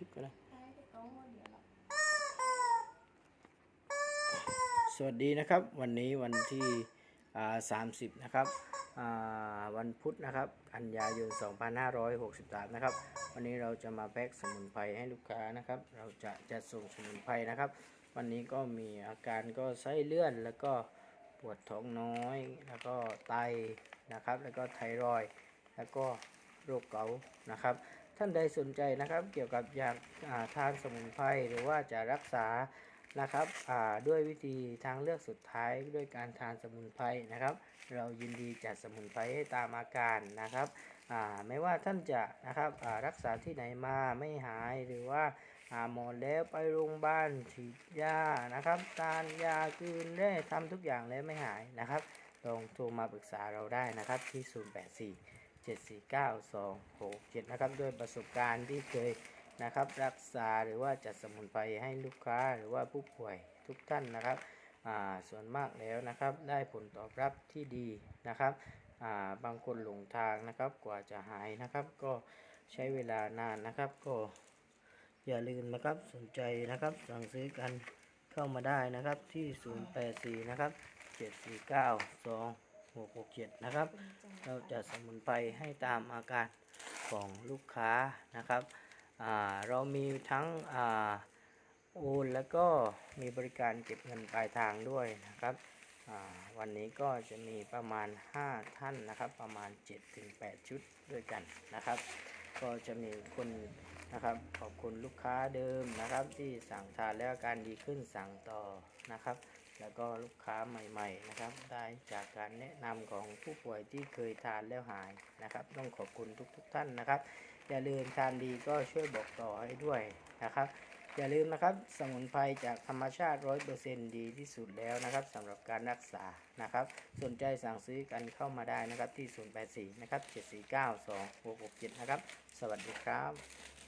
ลิปกันนะใช่ที่เขาหัวเดียวหรอกสวัสดีนะครับ วันนี้วันที่อ่า30นะครับอ่าวันพุธนะครับกันยายน 2563 นะครับ วันนี้เราจะมาแพ็กสมุนไพรให้ลูกค้านะครับ เราจะจะส่งสมุนไพรนะครับ วันนี้ก็มีอาการก็ไส้เลื่อนแล้วก็ปวดท้องน้อย แล้วก็ไตนะครับ แล้วก็ไทรอยด์แล้วก็โรคเกาต์นะครับ ท่านใดสนใจนะครับเกี่ยวกับอยากทานสมุนไพรหรือว่าจะรักษานะครับด้วยวิธีทางเลือกสุดท้ายด้วยการทานสมุนไพรนะครับ เรายินดีจัดสมุนไพรให้ตามอาการนะครับไม่ว่าท่านจะนะครับรักษาที่ไหนมาไม่หายหรือว่าหาหมอแล้วไปโรงพยาบาลฉีดยานะครับทานยาคืนได้ทำทุกอย่างแล้วไม่หายนะครับลองโทรมาปรึกษาเราได้นะครับที่ 084 749-267 นะครับด้วยประสบการณ์ที่เคยนะครับรักษาหรือว่าจัดสมุนไพรให้ลูกค้าหรือว่าผู้ป่วยทุกท่านนะครับส่วนมากแล้วนะครับได้ผลตอบรับที่ดีนะครับาบางคนหลงทางนะครับกว่าจะหายนะครับ ก็ใช้เวลานานนะครับก็อย่าลืมนะครับสนใจนะครับสั่งซื้อกันเข้ามาได้นะครับที่ 084 นะครับ 749 2667นะครับ เราจะสมุนไพรให้ตามอาการของลูกค้านะครับอ่าเรามีทั้งอ่าโอนแล้วก็มีบริการเก็บเงินปลายทางด้วยนะครับอ่าวันนี้ก็จะมีประมาณ 5 ท่านนะครับ ประมาณ 7-8 ชุดด้วยกันนะครับ ก็จะมีคนนะครับขอบคุณลูกค้าเดิมนะครับ ที่สั่งทานแล้วอาการดีขึ้นสั่งต่อนะครับ แล้วก็ลูกค้าใหม่ ๆ นะครับ ได้จากการแนะนำของผู้ป่วยที่เคยทานแล้วหายนะครับ ต้องขอบคุณทุกๆท่านนะครับ อย่าลืมทานดีก็ช่วยบอกต่อให้ด้วยนะครับ อย่าลืมนะครับสมุนไพรจากธรรมชาติ 100%ดีที่สุดแล้วนะครับสำหรับการรักษานะครับ สนใจสั่งซื้อกันเข้ามาได้นะครับที่ 084 นะครับ 749 2667 นะครับ สวัสดีครับ